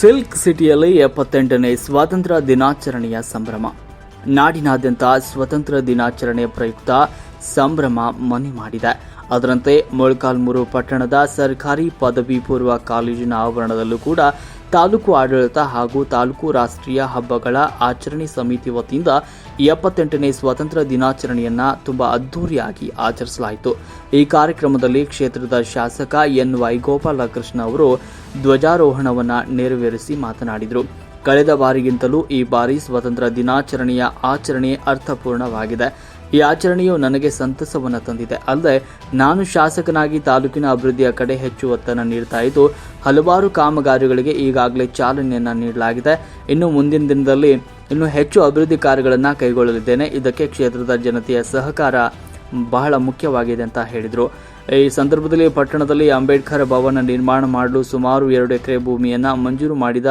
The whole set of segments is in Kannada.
ಸಿಲ್ಕ್ ಸಿಟಿಯಲ್ಲಿ ಎಪ್ಪತ್ತೆಂಟನೇ ಸ್ವಾತಂತ್ರ್ಯ ದಿನಾಚರಣೆಯ ಸಂಭ್ರಮ. ನಾಡಿನಾದ್ಯಂತ ಸ್ವಾತಂತ್ರ್ಯ ದಿನಾಚರಣೆ ಪ್ರಯುಕ್ತ ಸಂಭ್ರಮ ಮನೆ ಮಾಡಿದೆ. ಅದರಂತೆ ಮೊಳಕಾಲ್ಮೂರು ಪಟ್ಟಣದ ಸರ್ಕಾರಿ ಪದವಿ ಪೂರ್ವ ಕಾಲೇಜಿನ ಆವರಣದಲ್ಲೂ ಕೂಡ ತಾಲೂಕು ಆಡಳಿತ ಹಾಗೂ ತಾಲೂಕು ರಾಷ್ಟ್ರೀಯ ಹಬ್ಬಗಳ ಆಚರಣೆ ಸಮಿತಿ ವತಿಯಿಂದ ಎಪ್ಪತ್ತೆಂಟನೇ ಸ್ವಾತಂತ್ರ್ಯ ದಿನಾಚರಣೆಯನ್ನ ತುಂಬಾ ಅದ್ದೂರಿಯಾಗಿ ಆಚರಿಸಲಾಯಿತು. ಈ ಕಾರ್ಯಕ್ರಮದಲ್ಲಿ ಕ್ಷೇತ್ರದ ಶಾಸಕ ಎನ್ ವೈ ಗೋಪಾಲಕೃಷ್ಣ ಅವರು ಧ್ವಜಾರೋಹಣವನ್ನ ನೆರವೇರಿಸಿ ಮಾತನಾಡಿದರು. ಕಳೆದ ಬಾರಿಗಿಂತಲೂ ಈ ಬಾರಿ ಸ್ವಾತಂತ್ರ್ಯ ದಿನಾಚರಣೆಯ ಆಚರಣೆ ಅರ್ಥಪೂರ್ಣವಾಗಿದೆ. ಈ ಆಚರಣೆಯು ನನಗೆ ಸಂತಸವನ್ನು ತಂದಿದೆ. ಅಲ್ಲದೆ, ನಾನು ಶಾಸಕನಾಗಿ ತಾಲೂಕಿನ ಅಭಿವೃದ್ಧಿಯ ಕಡೆ ಹೆಚ್ಚು ಒತ್ತನ್ನು ನೀಡ್ತಾ ಇದ್ದು, ಹಲವಾರು ಕಾಮಗಾರಿಗಳಿಗೆ ಈಗಾಗಲೇ ಚಾಲನೆಯನ್ನು ನೀಡಲಾಗಿದೆ. ಇನ್ನು ಮುಂದಿನ ದಿನದಲ್ಲಿ ಇನ್ನು ಹೆಚ್ಚು ಅಭಿವೃದ್ಧಿ ಕಾರ್ಯಗಳನ್ನು ಕೈಗೊಳ್ಳಲಿದ್ದೇನೆ. ಇದಕ್ಕೆ ಕ್ಷೇತ್ರದ ಜನತೆಯ ಸಹಕಾರ ಬಹಳ ಮುಖ್ಯವಾಗಿದೆ ಅಂತ ಹೇಳಿದರು. ಈ ಸಂದರ್ಭದಲ್ಲಿ ಪಟ್ಟಣದಲ್ಲಿ ಅಂಬೇಡ್ಕರ್ ಭವನ ನಿರ್ಮಾಣ ಮಾಡಲು ಸುಮಾರು ಎರಡು ಎಕರೆ ಭೂಮಿಯನ್ನು ಮಂಜೂರು ಮಾಡಿದ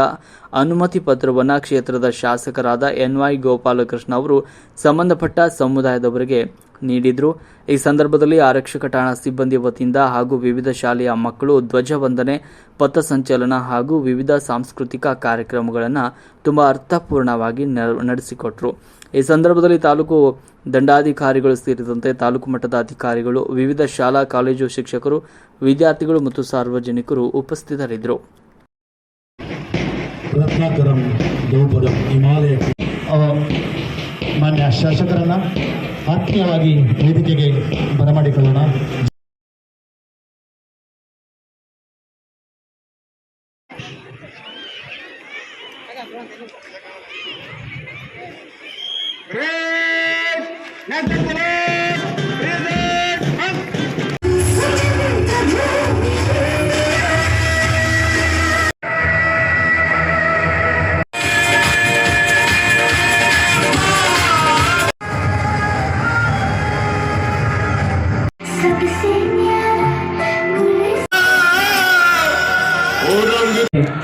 ಅನುಮತಿ ಪತ್ರವನ್ನು ಕ್ಷೇತ್ರದ ಶಾಸಕರಾದ ಎನ್ ವೈ ಗೋಪಾಲಕೃಷ್ಣ ಅವರು ಸಂಬಂಧಪಟ್ಟ ಸಮುದಾಯದವರಿಗೆ ನೀಡಿದ್ರು. ಈ ಸಂದರ್ಭದಲ್ಲಿ ಆರಕ್ಷಕ ಠಾಣಾ ಸಿಬ್ಬಂದಿ ವತಿಯಿಂದ ಹಾಗೂ ವಿವಿಧ ಶಾಲೆಯ ಮಕ್ಕಳು ಧ್ವಜವಂದನೆ ಪಥಸಂಚಲನ ಹಾಗೂ ವಿವಿಧ ಸಾಂಸ್ಕೃತಿಕ ಕಾರ್ಯಕ್ರಮಗಳನ್ನು ತುಂಬ ಅರ್ಥಪೂರ್ಣವಾಗಿ ನಡೆಸಿಕೊಟ್ರು. ಈ ಸಂದರ್ಭದಲ್ಲಿ ತಾಲೂಕು ದಂಡಾಧಿಕಾರಿಗಳು ಸೇರಿದಂತೆ ತಾಲೂಕು ಮಟ್ಟದ ಅಧಿಕಾರಿಗಳು ವಿವಿಧ ಶಾಲಾ ಕಾಲೇಜು ಶಿಕ್ಷಕರು ವಿದ್ಯಾರ್ಥಿಗಳು ಮತ್ತು ಸಾರ್ವಜನಿಕರು ಉಪಸ್ಥಿತರಿದ್ದರು. ಮಾನ್ಯ ಶಾಸಕರನ್ನ ಆತ್ಮೀಯವಾಗಿ ವೇದಿಕೆಗೆ ಬರಮಾಡಿಕೊಳ್ಳೋಣ.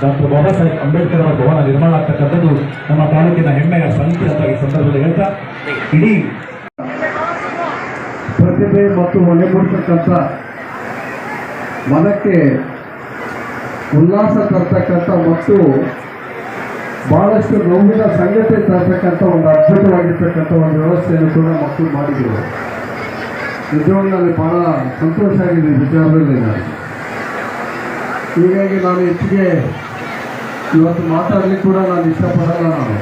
ಡಾಕ್ಟರ್ ಬಾಬಾ ಸಾಹೇಬ್ ಅಂಬೇಡ್ಕರ್ ಅವರ ಭವನ ನಿರ್ಮಾಣ ಆಗ್ತಕ್ಕಂಥದ್ದು ನಮ್ಮ ತಾಲೂಕಿನ ಹೆಮ್ಮೆಯ ಸಂಖ್ಯೆ ಅಂತ ಈ ಸಂದರ್ಭದಲ್ಲಿ ಹೇಳ್ತಾ, ಇಡೀ ಪ್ರತಿಭೆ ಮತ್ತು ಮನೆ ಕೊಡ್ತಕ್ಕಂಥ ಮನಕ್ಕೆ ಉಲ್ಲಾಸ ತರ್ತಕ್ಕಂಥ ಮತ್ತು ಬಹಳಷ್ಟು ನೋವಿನ ಸಂಗತಿ ತರ್ತಕ್ಕಂಥ ಒಂದು ಅದ್ಭುತವಾಗಿರ್ತಕ್ಕಂಥ ಒಂದು ವ್ಯವಸ್ಥೆಯನ್ನು ಕೂಡ ಮಕ್ಕಳು ಮಾಡಿದರು. ನಿಜವಾಗಿ ನನಗೆ ಬಹಳ ಸಂತೋಷ ಆಗಿದೆ ವಿಚಾರದಲ್ಲಿ ನಾನು. ಹೀಗಾಗಿ ನಾನು ಹೆಚ್ಚಿಗೆ ಇವತ್ತು ಮಾತಾಡಲಿಕ್ಕೆ ಕೂಡ ನಾನು ಇಷ್ಟಪಡಲ್ಲ ನಾನು.